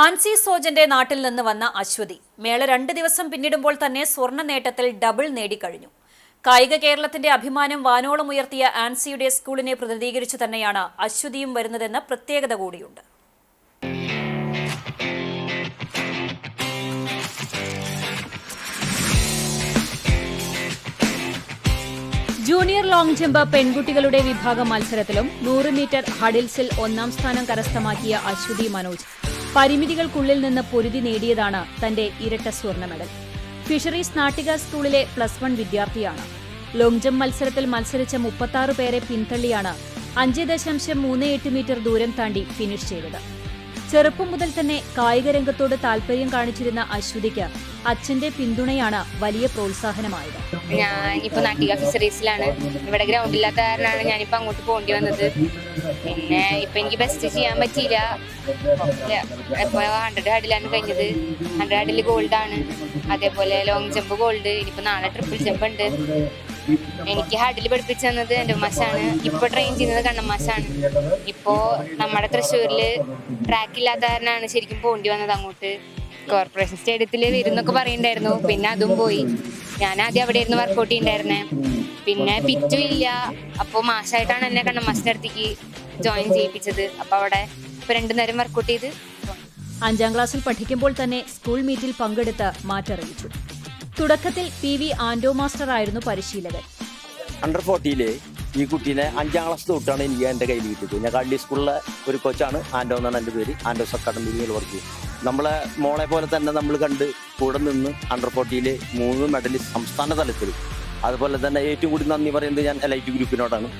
ആൻസി സോജന്റെ നാട്ടിൽ നിന്ന് വന്ന അശ്വതി. മേള രണ്ട് ദിവസം പിന്നിടുമ്പോൾ തന്നെ സ്വർണ നേട്ടത്തിൽ ഡബിൾ നേടിക്കഴിഞ്ഞു. കായിക കേരളത്തിന്റെ അഭിമാനം വാനോളം ഉയർത്തിയ ആൻസിയുടെ സ്കൂളിനെ പ്രതിനിധീകരിച്ചു തന്നെയാണ് അശ്വതിയും വരുന്നതെന്ന പ്രത്യേകത കൂടിയുണ്ട്. ജൂനിയർ ലോങ് ജമ്പ് പെൺകുട്ടികളുടെ വിഭാഗം മത്സരത്തിലും നൂറ് മീറ്റർ ഹഡിൽസിൽ ഒന്നാം സ്ഥാനം കരസ്ഥമാക്കിയ അശ്വതി മനോജ്. പരിമിതികൾക്കുള്ളിൽ നിന്ന് പൊരുതി നേടിയതാണ് തന്റെ ഇരട്ട സ്വർണ മെഡൽ. ഫിഷറീസ് നാട്ടിക സ്കൂളിലെ പ്ലസ് വൺ വിദ്യാർത്ഥിയാണ്. ലോങ് ജംപ് മത്സരത്തിൽ മത്സരിച്ച മുപ്പത്താറ് പേരെ പിന്തള്ളിയാണ് അഞ്ച് ദശാംശം മൂന്ന് എട്ട് മീറ്റർ ദൂരം താണ്ടി ഫിനിഷ് ചെയ്തത്. ചെറുപ്പം മുതൽ തന്നെ കായിക രംഗത്തോട് താൽപര്യം കാണിച്ചിരുന്ന അശ്വതിക്ക് അച്ഛന്റെ പിന്തുണയാണ് വലിയ പ്രോത്സാഹനമായത്. ഞാൻ ഇപ്പൊ നാട്ടിക ഫിഷറീസിലാണ് ഇവിടെ ഗ്രൗണ്ട് ഇല്ലാത്ത കാരണമാണ് ഞാനിപ്പോ അങ്ങോട്ട് പോകേണ്ടി വന്നത്. പിന്നെ ഇപ്പൊ എനിക്ക് ബെസ്റ്റ് ചെയ്യാൻ പറ്റിയില്ല. ഹൺഡ്രഡ് ഹഡിലാണ് കഴിഞ്ഞത്. ഹൺഡ്രഡ് ഹഡിൽ ഗോൾഡ് ആണ്. അതേപോലെ ലോങ് ജമ്പ് ഗോൾഡ് ഇനിയിപ്പോ നാളെ ട്രിപ്പിൾ ജമ്പ് ഉണ്ട്. എനിക്ക് ഹഡിൽ പഠിപ്പിച്ചു തന്നത് എന്റെ ഉമ്മാശാണ്. ഇപ്പൊ ട്രെയിൻ ചെയ്യുന്നത് കണ്ണമ്മാശാണ്. ഇപ്പോ നമ്മുടെ തൃശ്ശൂരിൽ ട്രാക്ക് ഇല്ലാത്ത കാരണമാണ് ശരിക്കും പോകേണ്ടി വന്നത് അങ്ങോട്ട്. കോർപ്പറേഷൻ സ്റ്റേഡിയത്തിൽ വരുന്നൊക്കെ പറയുന്നുണ്ടായിരുന്നു. പിന്നെ അതും പോയി. ഞാൻ ആദ്യം അവിടെ ഇരുന്ന് വർക്കൗട്ട് ചെയ്യണ്ടായിരുന്നേ പിന്നെ പിറ്റും ഇല്ല. അപ്പോൾ മാഷായിട്ടാണ് എന്നെ കണ്ണമാസിന്റെ അടുത്തേക്ക് ജോയിൻ ചെയ്യിപ്പിച്ചത്. അപ്പൊ അവിടെ ഇപ്പൊ രണ്ടു നേരം വർക്കൗട്ട് ചെയ്ത് അഞ്ചാം ക്ലാസ്സിൽ പഠിക്കുമ്പോൾ തന്നെ സ്കൂൾ മീറ്റിൽ പങ്കെടുത്ത് മാറ്ററിയിച്ചു. തുടക്കത്തിൽ പി വി ആൻഡോ മാസ്റ്റർ ആയിരുന്നു പരിശീലകൻ അണ്ടർ ഫോർട്ടിയിലെ ഈ കുട്ടീനെ അഞ്ചാം ക്ലാസ് തൊട്ടാണ് എനിക്ക് എന്റെ കയ്യിൽ കിട്ടിയത്. ഞാൻ കള്ളി സ്കൂളിലെ ഒരു കോച്ചാണ്. ആൻഡോ എന്നാണ് എന്റെ പേര്. ആൻഡോസ് അക്കാഡമിയിൽ വർക്ക് ചെയ്യും നമ്മളെ മോളെ പോലെ തന്നെ നമ്മൾ കണ്ട് കൂടെ നിന്ന് അണ്ടർ ഫോർട്ടിയിൽ മൂന്ന് മെഡലിസ്റ്റ് സംസ്ഥാന തലത്തിൽ. അതുപോലെ തന്നെ ഏറ്റവും കൂടി നന്ദി പറയുന്നത് ഞാൻ എൽ ഐ ടി ഗ്രൂപ്പിനോടാണ്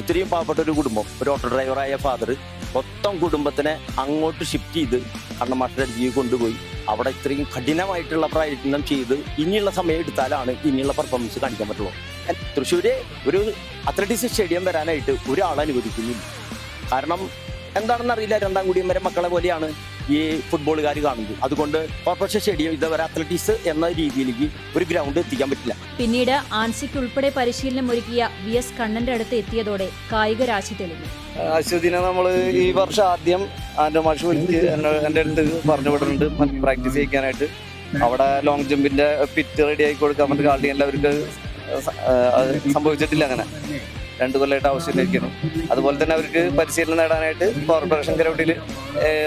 ഇത്രയും പാവപ്പെട്ട ഒരു കുടുംബം ഒരു ഓട്ടോ ഡ്രൈവറായ ഫാദർ മൊത്തം കുടുംബത്തിനെ അങ്ങോട്ട് ഷിഫ്റ്റ് ചെയ്ത് കണ്ണമാഷ്ട അടുത്തേക്ക് കൊണ്ടുപോയി. അവിടെ ഇത്രയും കഠിനമായിട്ടുള്ള പ്രയത്നം ചെയ്ത് ഇനിയുള്ള സമയം എടുത്താലാണ് ഇനിയുള്ള പെർഫോമൻസ് കാണിക്കാൻ പറ്റുള്ളൂ. തൃശ്ശൂര് ഒരു അത്ലറ്റിക്സ് സ്റ്റേഡിയം വരാനായിട്ട് ഒരാൾ അനുവദിക്കുന്നില്ല കാരണം എന്താണെന്ന് അറിയില്ല രണ്ടാം കുടിയും വരെ മക്കളെ പോലെയാണ് ഈ ഫുട്ബോളുകാർ കാണുന്നത്. അതുകൊണ്ട് കോർപ്പറേഷൻ സ്റ്റേഡിയം ഇതുവരെ അത്ലറ്റിക്സ് എന്ന രീതിയിലേക്ക് ഒരു ഗ്രൗണ്ട് എത്തിക്കാൻ പറ്റില്ല. പിന്നീട് ആൻസിക്ക് ഉൾപ്പെടെ പരിശീലനം ഒരുക്കിയ വി എസ് കണ്ണന്റെ അടുത്ത് എത്തിയതോടെ കായിക രാശി തെളിഞ്ഞു. അശ്വതിനെ നമ്മൾ ഈ വർഷം ആദ്യം ആന്റെ മാഷ് വിളിച്ച് എന്നെ എന്റെ അടുത്ത് പറഞ്ഞു വിടുന്നുണ്ട് പ്രാക്ടീസ് ചെയ്യിക്കാനായിട്ട്. അവിടെ ലോങ് ജമ്പിന്റെ പിറ്റ് റെഡി ആക്കി കൊടുക്കാൻ വേണ്ടി കാളി എല്ലാവർക്ക് സംഭവിച്ചിട്ടില്ല അങ്ങനെ. രണ്ടു കൊല്ലമായിട്ട് ആവശ്യമില്ലായിരിക്കുന്നു അതുപോലെ തന്നെ അവർക്ക് പരിശീലനം നേടാനായിട്ട് കോർപ്പറേഷൻ ഗ്രൗണ്ടിൽ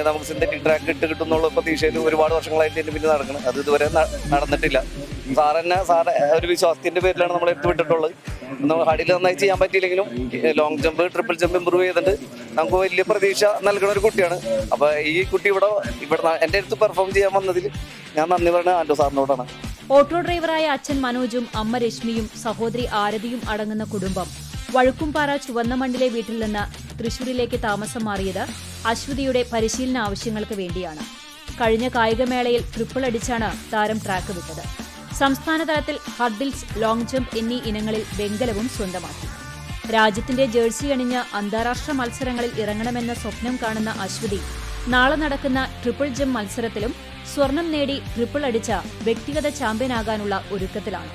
നമുക്ക് സിന്തറ്റിക് ട്രാക്ക് ഇട്ട് കിട്ടുന്നുള്ള പ്രതീക്ഷയിൽ ഒരുപാട് വർഷങ്ങളായിട്ട് ഇതിന് പിന്നെ നടക്കണം അത് ഇതുവരെ നടന്നിട്ടില്ല. സാർ തന്നെ സാറ് ഒരു വിശ്വാസത്തിന്റെ പേരിലാണ് നമ്മൾ എടുത്തുവിട്ടിട്ടുള്ളത് നമ്മൾ ഹഡിൽ നന്നായി ചെയ്യാൻ പറ്റിയില്ലെങ്കിലും long jump triple jump improve ചെയ്തിട്ട് നമുക്ക് വലിയ പ്രതീക്ഷ നൽകുന്ന ഒരു കുട്ടിയാണ്. അപ്പോൾ ഈ കുട്ടി ഇവിടെ ഇവിടെ എന്റെ അടുത്ത് പെർഫോം ചെയ്യാൻ വന്നതിൽ ഞാൻ നന്ദി പറയുന്നത് ആൻഡോ സാറിനോടാണ്. ഓട്ടോ ഡ്രൈവറായ അച്ഛൻ മനോജും അമ്മ രശ്മിയും സഹോദരി ആരതിയും അടങ്ങുന്ന കുടുംബം. വഴുക്കുംപാറ ചുവന്ന മണ്ണിലെ വീട്ടിൽ നിന്ന് തൃശൂരിലേക്ക് താമസം മാറിയത് അശ്വതിയുടെ പരിശീലന ആവശ്യങ്ങൾക്ക് വേണ്ടിയാണ്. കഴിഞ്ഞ കായികമേളയിൽ ട്രിപ്പിൾ അടിച്ചാണ് താരം ട്രാക്ക് വിട്ടത്. സംസ്ഥാന തലത്തിൽ ഹർഡിൽസ് ലോങ് ജംപ് എന്നീ ഇനങ്ങളിൽ വെങ്കലവും സ്വന്തമാക്കി. രാജ്യത്തിന്റെ ജേഴ്സി അണിഞ്ഞ് അന്താരാഷ്ട്ര മത്സരങ്ങളിൽ ഇറങ്ങണമെന്ന സ്വപ്നം കാണുന്ന അശ്വതി നാളെ നടക്കുന്ന ട്രിപ്പിൾ ജംപ് മത്സരത്തിലും സ്വർണം നേടി ട്രിപ്പിൾ അടിച്ച വ്യക്തിഗത ചാമ്പ്യനാകാനുള്ള ഒരുക്കത്തിലാണ്